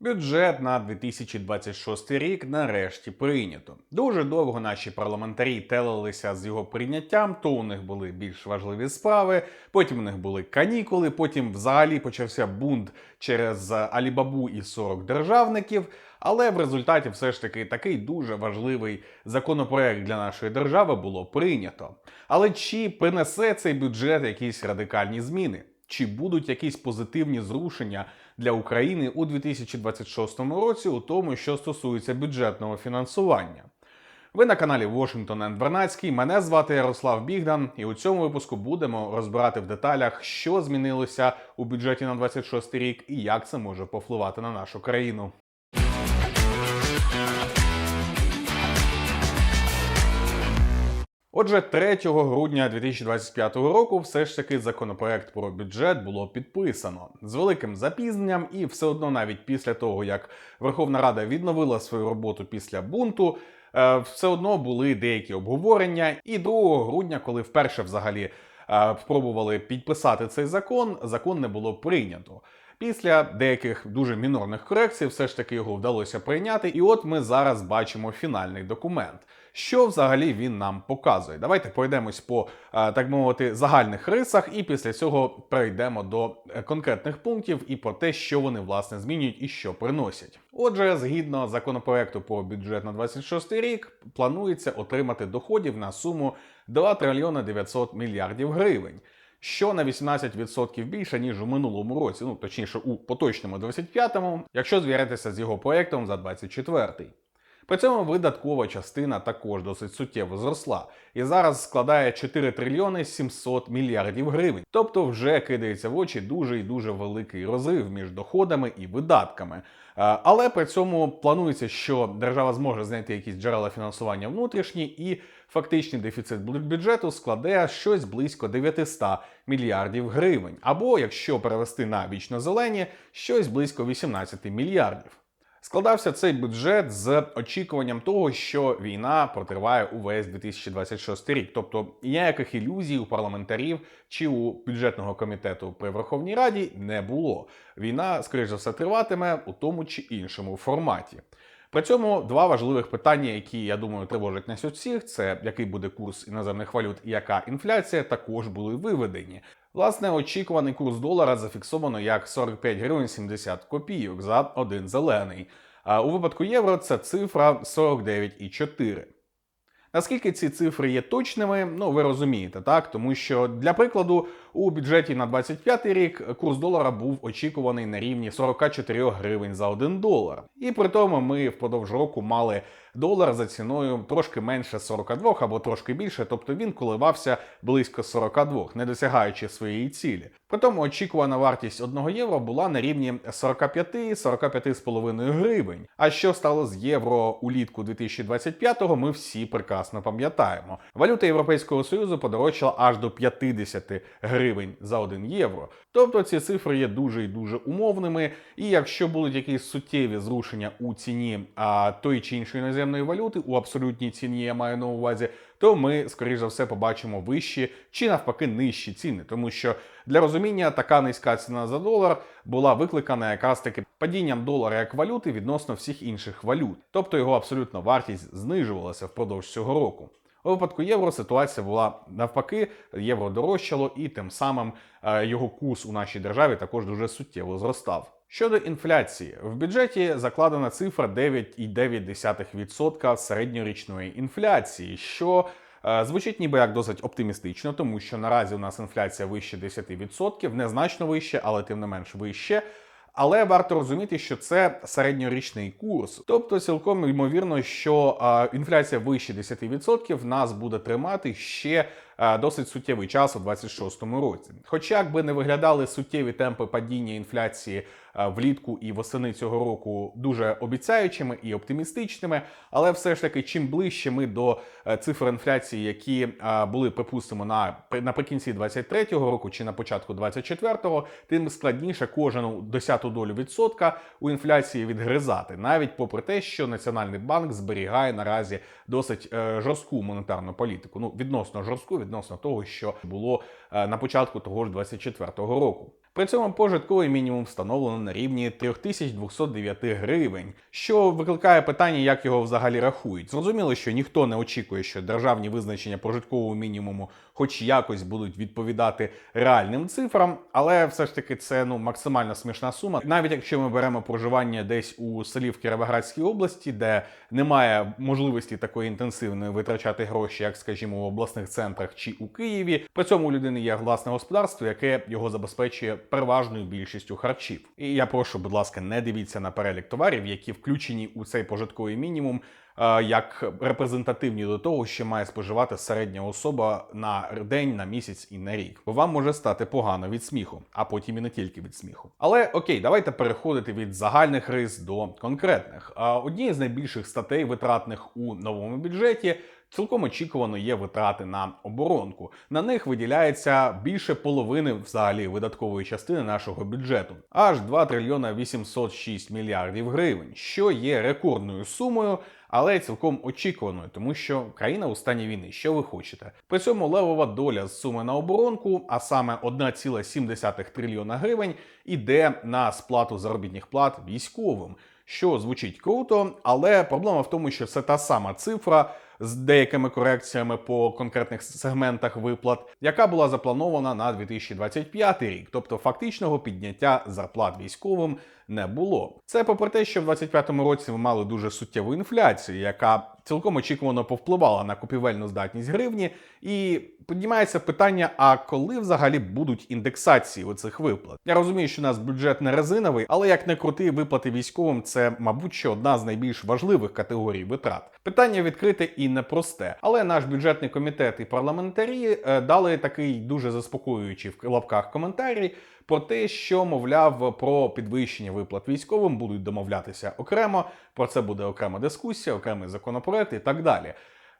Бюджет на 2026 рік нарешті прийнято. Дуже довго наші парламентарі телилися з його прийняттям, то у них були більш важливі справи, потім у них були канікули, потім взагалі почався бунт через Алібабу і 40 державників. Але в результаті все ж таки такий дуже важливий законопроект для нашої держави було прийнято. Але чи принесе цей бюджет якісь радикальні зміни? Чи будуть якісь позитивні зрушення для України у 2026 році у тому, що стосується бюджетного фінансування? Ви на каналі Washington and Вернацький. Мене звати Ярослав Бігдан, і у цьому випуску будемо розбирати в деталях, що змінилося у бюджеті на 26 рік і як це може повпливати на нашу країну. Отже, 3 грудня 2025 року все ж таки законопроект про бюджет було підписано з великим запізненням, і все одно, навіть після того як Верховна Рада відновила свою роботу після бунту, е, все одно були деякі обговорення. І 2 грудня, коли вперше взагалі е, спробували підписати цей закон, закон не було прийнято. Після деяких дуже мінорних корекцій, все ж таки його вдалося прийняти. І от ми зараз бачимо фінальний документ. Що взагалі він нам показує? Давайте пройдемось по е, так мовити загальних рисах, і після цього перейдемо до е, конкретних пунктів і про те, що вони власне змінюють і що приносять. Отже, згідно законопроекту про бюджет на 26 рік, планується отримати доходів на суму 2 трильйони 900 мільярдів гривень. Що на 18% більше ніж у минулому році, ну точніше у поточному 25-му, якщо звіритися з його проєктом за 24-й. При цьому видаткова частина також досить суттєво зросла і зараз складає 4 трильйони 700 мільярдів гривень. Тобто вже кидається в очі дуже і дуже великий розрив між доходами і видатками. Е, Але при цьому планується, що держава зможе знайти якісь джерела фінансування внутрішні, і фактичний дефіцит бюджету складе щось близько 900 мільярдів гривень. Або, якщо перевести на вічно зелені, щось близько 18 мільярдів. Складався цей бюджет з очікуванням того, що війна протриває увесь 2026 рік. Тобто ніяких ілюзій у парламентарів чи у бюджетного комітету при Верховній Раді не було. Війна, скоріш за все, триватиме у тому чи іншому форматі. При цьому два важливих питання, які я думаю тривожать нас усіх, це який буде курс іноземних валют і яка інфляція, також були виведені. Власне, очікуваний курс долара зафіксовано як 45 гривень 70 копійок за один зелений. А у випадку євро це цифра 49,4. Наскільки ці цифри є точними, ну ви розумієте, так? Тому що для прикладу у бюджеті на 25 рік курс долара був очікуваний на рівні 44 гривень за 1 долар. І при тому ми впродовж року мали долар за ціною трошки менше 42 або трошки більше, тобто він коливався близько 42, не досягаючи своєї цілі. При тому очікувана вартість 1 євро була на рівні 45-45,5 гривень. А що стало з євро улітку 2025-го, ми всі прекрасно пам'ятаємо. Валюта Європейського Союзу подорожчала аж до 50 гривень за 1 євро. Тобто ці цифри є дуже і дуже умовними. І якщо будуть якісь суттєві зрушення у ціні а, тої чи іншої іноземної валюти, у абсолютній ціні я маю на увазі, то ми, скоріш за все, побачимо вищі чи навпаки нижчі ціни, тому що для розуміння така низька ціна за долар була викликана якраз таки падінням долара як валюти відносно всіх інших валют, тобто його абсолютна вартість знижувалася впродовж цього року. У випадку євро ситуація була навпаки, євро дорожчало, і тим самим е, його курс у нашій державі також дуже суттєво зростав. Щодо інфляції, в бюджеті закладена цифра 9,9% середньорічної інфляції, що е, звучить ніби як досить оптимістично, тому що наразі у нас інфляція вище 10%, незначно вище, але тим не менш вище. Але варто розуміти, що це середньорічний курс, тобто цілком ймовірно, що е, інфляція вище 10% нас буде тримати ще досить суттєвий час у 2026 році. Хоча якби не виглядали суттєві темпи падіння інфляції е, влітку і восени цього року дуже обіцяючими і оптимістичними, але все ж таки, чим ближче ми до е, цифр інфляції, які е, були припустимо на наприкінці 23-го року чи на початку 24-го, тим складніше кожну десяту долю відсотка у інфляції відгризати, навіть попри те, що Національний банк зберігає наразі досить е, жорстку монетарну політику. Ну відносно жорстку, відносно того, що було е, на початку того ж 24-го року. При цьому пожитковий мінімум встановлено на рівні 3209 гривень, що викликає питання, як його взагалі рахують. Зрозуміло, що ніхто не очікує, що державні визначення прожиткового мінімуму хоч якось будуть відповідати реальним цифрам, але все ж таки це ну максимально смішна сума. Навіть якщо ми беремо проживання десь у селі в Кіровоградській області, де немає можливості такої інтенсивної витрачати гроші, як, скажімо, в обласних центрах чи у Києві. При цьому у людини є власне господарство, яке його забезпечує переважною більшістю харчів. І я прошу, будь ласка, не дивіться на перелік товарів, які включені у цей пожитковий мінімум. е, Як репрезентативні до того, що має споживати середня особа на день, на місяць і на рік, бо вам може стати погано від сміху, а потім і не тільки від сміху. Але окей, давайте переходити від загальних рис до конкретних. А однією з найбільших статей витратних у новому бюджеті Цілком очікувано є витрати на оборонку. На них виділяється більше половини взагалі видаткової частини нашого бюджету, аж 2 трильйона 806 мільярдів гривень, що є рекордною сумою, але цілком очікуваною, тому що країна у стані війни. Що ви хочете? При цьому левова доля з суми на оборонку, а саме 1,7 трильйона гривень, іде на сплату заробітних плат військовим, що звучить круто, але проблема в тому, що це та сама цифра з деякими корекціями по конкретних сегментах виплат, яка була запланована на 2025 рік, тобто фактичного підняття зарплат військовим не було. Це попри те, що в 2025 році ми мали дуже суттєву інфляцію, яка цілком очікувано повпливала на купівельну здатність гривні, і піднімається питання: а коли взагалі будуть індексації оцих виплат? Я розумію, що у нас бюджет не резиновий, але як не крути, виплати військовим це, мабуть, що одна з найбільш важливих категорій витрат. Питання відкрите і непросте. Але наш бюджетний комітет і парламентарі е, дали такий дуже заспокоюючий в лапках коментарій про те, що мовляв про підвищення виплат військовим будуть домовлятися окремо. Про це буде окрема дискусія, окремий законопроект і так далі.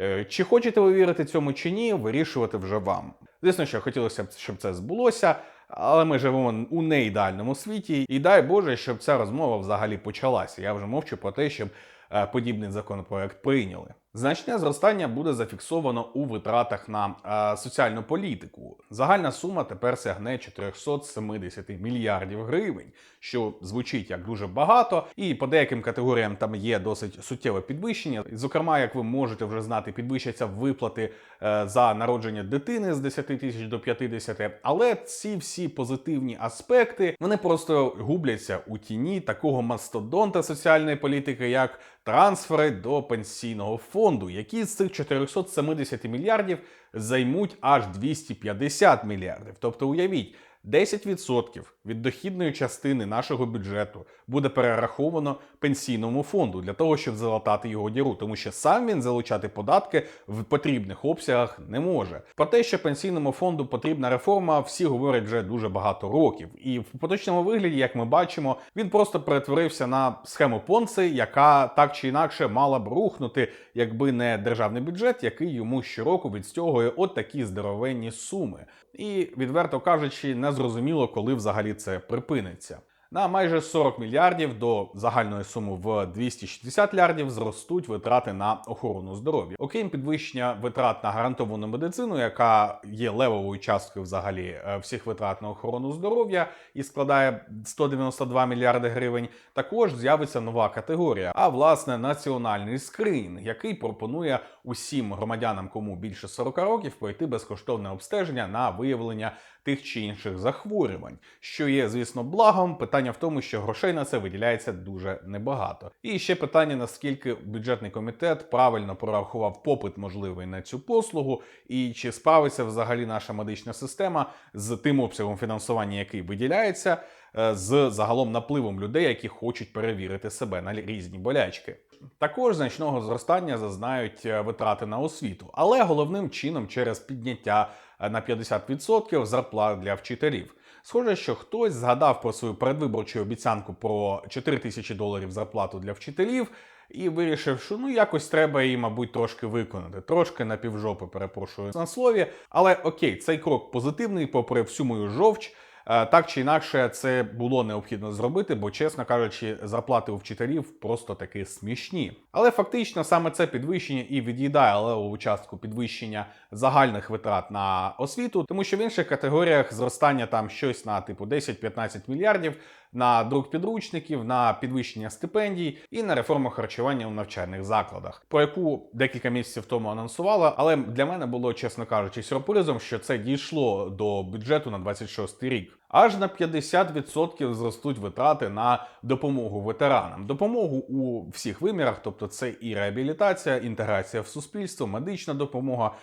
Е, Чи хочете ви вірити цьому чи ні, вирішувати вже вам. Звісно, що хотілося б, щоб це збулося, але ми живемо у неідеальному світі, і дай Боже, щоб ця розмова взагалі почалася. Я вже мовчу про те, щоб е, подібний законопроект прийняли. Значне зростання буде зафіксовано у витратах на е, соціальну політику. Загальна сума тепер сягне 470 мільярдів гривень, що звучить як дуже багато, і по деяким категоріям там є досить суттєве підвищення. Зокрема, як ви можете вже знати, підвищаться виплати е, за народження дитини з 10 тисяч до 50, Але ці всі позитивні аспекти вони просто губляться у тіні такого мастодонта соціальної політики, як трансфери до пенсійного фонду, які з цих 470 мільярдів займуть аж 250 мільярдів. Тобто, уявіть. 10% від дохідної частини нашого бюджету буде перераховано пенсійному фонду для того, щоб залатати його діру, тому що сам він залучати податки в потрібних обсягах не може. Про те, що пенсійному фонду потрібна реформа, всі говорять вже дуже багато років. І в поточному вигляді, як ми бачимо, він просто перетворився на схему Понци, яка так чи інакше мала б рухнути, якби не державний бюджет, який йому щороку відстягує от такі здоровенні суми. І відверто кажучи, не зрозуміло, коли взагалі це припиниться. На майже 40 мільярдів до загальної суми в 260 мільярдів зростуть витрати на охорону здоров'я. Окрім підвищення витрат на гарантовану медицину, яка є левовою часткою взагалі е, всіх витрат на охорону здоров'я і складає 192 мільярди гривень. Також з'явиться нова категорія, а власне національний скринінг, який пропонує усім громадянам, кому більше 40 років, пройти безкоштовне обстеження на виявлення тих чи інших захворювань, що є, звісно, благом. Питання в тому, що грошей на це виділяється дуже небагато. І ще питання: наскільки бюджетний комітет правильно прорахував попит можливий на цю послугу, і чи справиться взагалі наша медична система з тим обсягом фінансування, який виділяється, е, з загалом напливом людей, які хочуть перевірити себе на різні болячки. Також значного зростання зазнають е, витрати на освіту, але головним чином через підняття на 50% зарплат для вчителів. Схоже, що хтось згадав про свою передвиборчу обіцянку про 4 тисячі доларів зарплату для вчителів. І вирішив, що ну якось треба її, мабуть, трошки виконати. Трошки на півжопи, перепрошую на слові. Але окей, цей крок позитивний, попри всю мою жовч. Е, Так чи інакше, це було необхідно зробити, бо, чесно кажучи, зарплати у вчителів просто таки смішні. Але фактично саме це підвищення і від'їдає левову частку підвищення загальних витрат на освіту, тому що в інших категоріях зростання там щось на типу 10-15 мільярдів на друк підручників, на підвищення стипендій і на реформу харчування у навчальних закладах, про яку декілька місяців тому анонсувала. Але для мене було, чесно кажучи, сюрпризом, що це дійшло до бюджету на 26 рік. Аж на 50% зростуть витрати на допомогу ветеранам. Допомогу у всіх вимірах, тобто це і реабілітація, інтеграція в суспільство, медична допомога,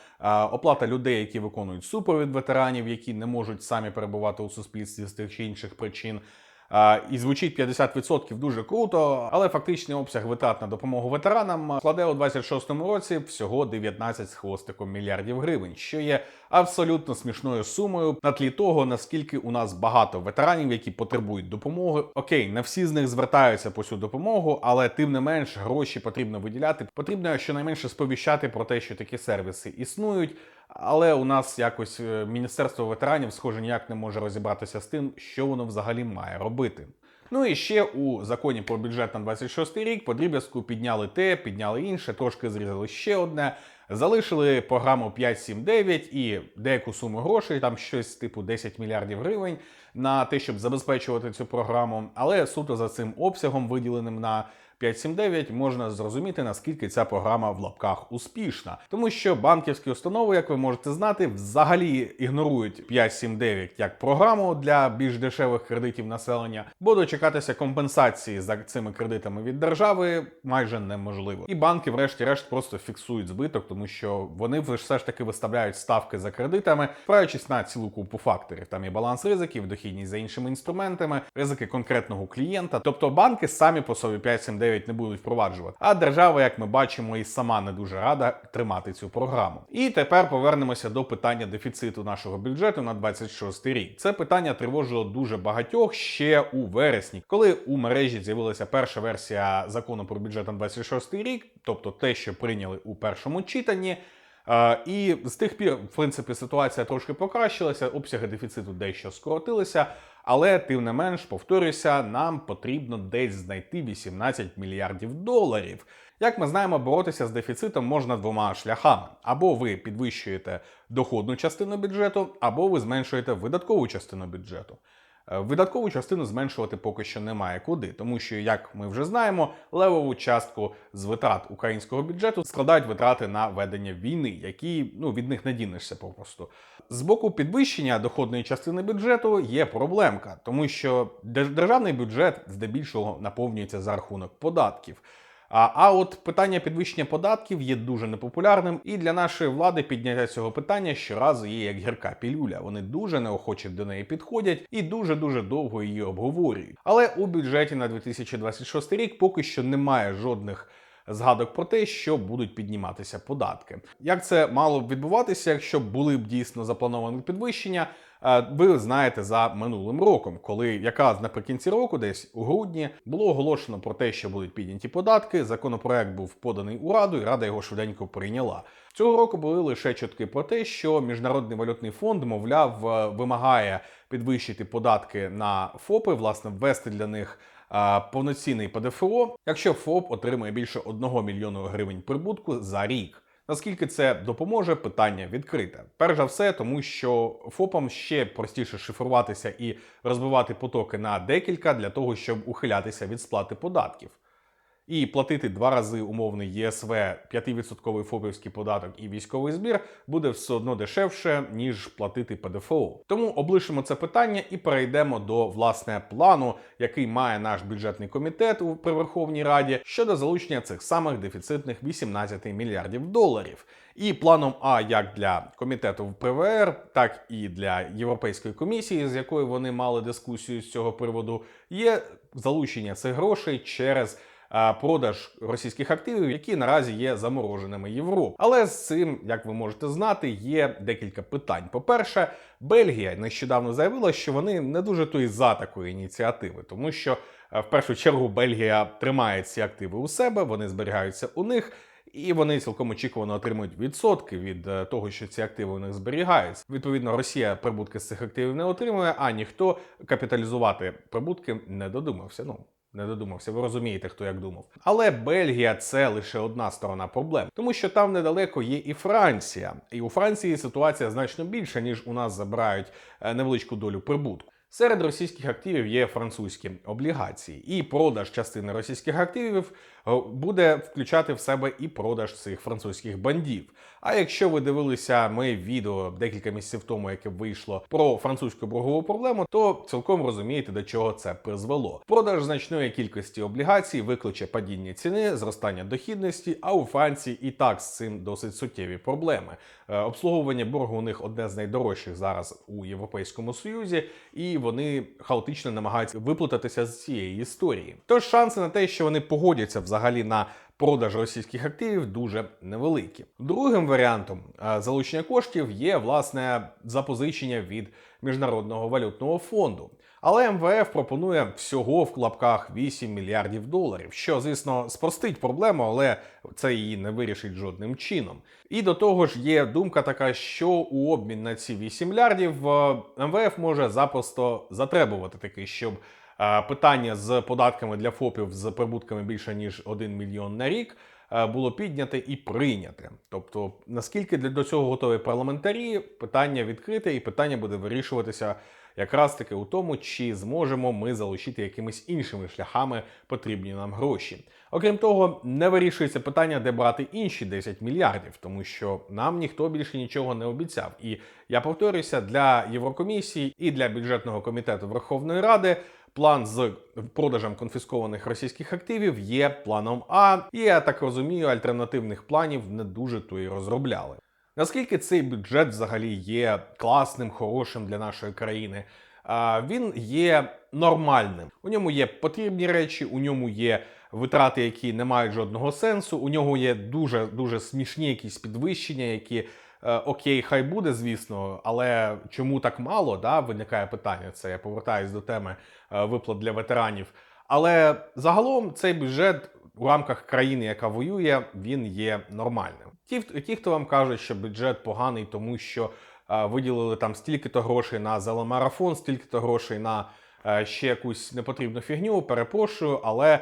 оплата людей, які виконують супровід ветеранів, які не можуть самі перебувати у суспільстві з тих чи інших причин. І звучить 50% дуже круто, але фактичний обсяг витрат на допомогу ветеранам складе у 26-му році всього 19 з хвостиком мільярдів гривень, що є абсолютно смішною сумою на тлі того, наскільки у нас багато ветеранів, які потребують допомоги. Окей, не всі з них звертаються по цю допомогу, але тим не менш гроші потрібно виділяти. Потрібно щонайменше сповіщати про те, що такі сервіси існують. Але у нас якось е, міністерство ветеранів, схоже, ніяк не може розібратися з тим, що воно взагалі має робити. Ну і ще у законі про бюджет на 26 рік по дріб'язку підняли те, підняли інше, трошки зрізали ще одне. Залишили програму 579 і деяку суму грошей, там щось типу 10 мільярдів гривень на те, щоб забезпечувати цю програму. Але суто за цим обсягом, виділеним на 579, можна зрозуміти, наскільки ця програма в лапках успішна, тому що банківські установи, як ви можете знати, взагалі ігнорують 579 як програму для більш дешевих кредитів населення, бо дочекатися компенсації за цими кредитами від держави майже неможливо. І банки, врешті-решт, просто фіксують збиток, тому що вони все ж таки виставляють ставки за кредитами, спираючись на цілу купу факторів. Там є баланс ризиків, дохідність за іншими інструментами, ризики конкретного клієнта. Тобто банки самі по собі 579 не будуть впроваджувати. А держава, як ми бачимо, і сама не дуже рада тримати цю програму. І тепер повернемося до питання дефіциту нашого бюджету на 26 рік. Це питання тривожило дуже багатьох ще у вересні, коли у мережі з'явилася перша версія закону про бюджет на 26 рік, тобто те, що прийняли у першому читанні. І з тих пір, в принципі, ситуація трошки покращилася, обсяги дефіциту дещо скоротилися, але тим не менш, повторюся, нам потрібно десь знайти 18 мільярдів доларів. Як ми знаємо, боротися з дефіцитом можна двома шляхами: або ви підвищуєте доходну частину бюджету, або ви зменшуєте видаткову частину бюджету. Е, Видаткову частину зменшувати поки що немає куди, тому що, як ми вже знаємо, левову частку з витрат українського бюджету складають витрати на ведення війни, які ну від них не дінешся попросту. З боку підвищення доходної частини бюджету є проблемка, тому що державний бюджет здебільшого наповнюється за рахунок податків. А, а от питання підвищення податків є дуже непопулярним, і для нашої влади підняття цього питання щоразу є як гірка пілюля. Вони дуже неохоче до неї підходять і дуже дуже довго її обговорюють. Але у бюджеті на 2026 рік поки що немає жодних. Згадок про те, що будуть підніматися податки. Як це мало б відбуватися, якщо були б дійсно заплановані підвищення? Е, Ви знаєте за минулим роком, коли якраз наприкінці року, десь у грудні, було оголошено про те, що будуть підняті податки. Законопроект був поданий у раду, і рада його швиденько прийняла. Цього року були лише чутки про те, що міжнародний валютний фонд, мовляв, е, вимагає підвищити податки на ФОПи, власне, ввести для них. Повноцінний ПДФО, якщо ФОП отримує більше 1 мільйону гривень прибутку за рік. Наскільки це допоможе, питання відкрите. Перш за все, тому що ФОПам ще простіше шифруватися і розбивати потоки на декілька для того, щоб ухилятися від сплати податків. І платити два рази умовний ЄСВ, 5% ФОПівський податок і військовий збір буде все одно дешевше, ніж платити ПДФО. Тому облишимо це питання і перейдемо до власне плану, який має наш бюджетний комітет у Верховній Раді щодо залучення цих самих дефіцитних 18 мільярдів доларів. І планом А як для комітету в ПВР, так і для Європейської комісії, з якою вони мали дискусію з цього приводу, є залучення цих грошей через продаж російських активів, які наразі є замороженими Європи. Але з цим, як ви можете знати, є декілька питань. По-перше, Бельгія нещодавно заявила, що вони не дуже то й за такої ініціативи, тому що е, в першу чергу Бельгія тримає ці активи у себе, вони зберігаються у них. І вони цілком очікувано отримують відсотки від е, того, що ці активи у них зберігаються. Відповідно, Росія прибутки з цих активів не отримує, а ніхто капіталізувати прибутки не додумався. Ну не додумався, ви розумієте, хто як думав. Але Бельгія це лише одна сторона проблем, тому що там недалеко є і Франція, і у Франції ситуація значно більша, ніж у нас забирають е, невеличку долю прибутку. Серед російських активів є французькі облігації, і продаж частини російських активів е, буде включати в себе і продаж цих французьких бандів. А якщо ви дивилися моє відео декілька місяців тому, яке вийшло про французьку боргову проблему, то цілком розумієте, до чого це призвело. Продаж значної кількості облігацій викличе падіння ціни, зростання дохідності. А у Франції і так з цим досить суттєві проблеми. Е, Обслуговування боргу у них одне з найдорожчих зараз у Європейському Союзі, і вони хаотично намагаються виплутатися з цієї історії. Тож шанси на те, що вони погодяться взагалі на продаж російських активів дуже невеликі. Другим варіантом е, залучення коштів є власне запозичення від міжнародного валютного фонду. Але МВФ пропонує всього в клапках 8 мільярдів доларів, що, звісно, спростить проблему, але це її не вирішить жодним чином. І до того ж є думка така, що у обмін на ці 8 мільярдів е, МВФ може запросто затребувати таки, щоб питання з податками для ФОПів з прибутками більше ніж 1 мільйон на рік. е, Було підняте і прийняте. Тобто, наскільки для до цього готові парламентарі, питання відкрите, і питання буде вирішуватися якраз таки у тому, чи зможемо ми залучити якимись іншими шляхами потрібні нам гроші. Окрім того, не вирішується питання, де брати інші 10 мільярдів, тому що нам ніхто більше нічого не обіцяв. І я повторюся, для Єврокомісії і для бюджетного комітету Верховної Ради. План з продажем конфіскованих російських активів є планом А, і я так розумію, альтернативних планів не дуже то і розробляли. Наскільки цей бюджет взагалі є класним, хорошим для нашої країни? Він є нормальним. У ньому є потрібні речі, у ньому є витрати, які не мають жодного сенсу. У нього є дуже дуже смішні якісь підвищення, які окей, хай буде, звісно, але чому так мало? Да, виникає питання. Це я повертаюсь до теми е, виплат для ветеранів. Але загалом цей бюджет у рамках країни, яка воює, він є нормальним. Ті, ті хто вам кажуть, що бюджет поганий, тому що е, виділили там стільки-то грошей на зеломарафон, стільки-то грошей на е, ще якусь непотрібну фігню, перепрошую, але е,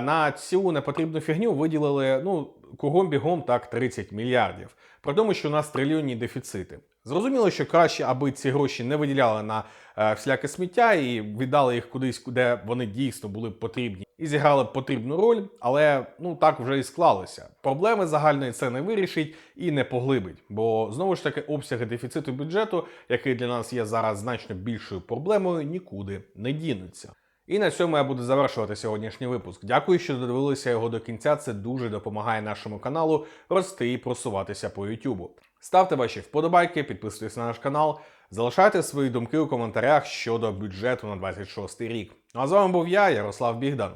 на цю непотрібну фігню виділили ну кругом бігом так 30 мільярдів. При тому, що у нас трильйонні дефіцити. Зрозуміло, що краще, аби ці гроші не виділяли на е, всяке сміття і віддали їх кудись, де вони дійсно були потрібні, і зіграли потрібну роль, але ну так вже і склалося. Проблеми загальної це не вирішить і не поглибить, бо знову ж таки обсяги дефіциту бюджету, який для нас є зараз значно більшою проблемою, нікуди не дінуться. І на цьому я буду завершувати сьогоднішній випуск. Дякую, що додивилися його до кінця. Це дуже допомагає нашому каналу рости і просуватися по Ютубу. Ставте ваші вподобайки, підписуйтесь на наш канал, залишайте свої думки у коментарях щодо бюджету на 26 рік. А з вами був я, Ярослав Бігдан.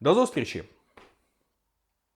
До зустрічі!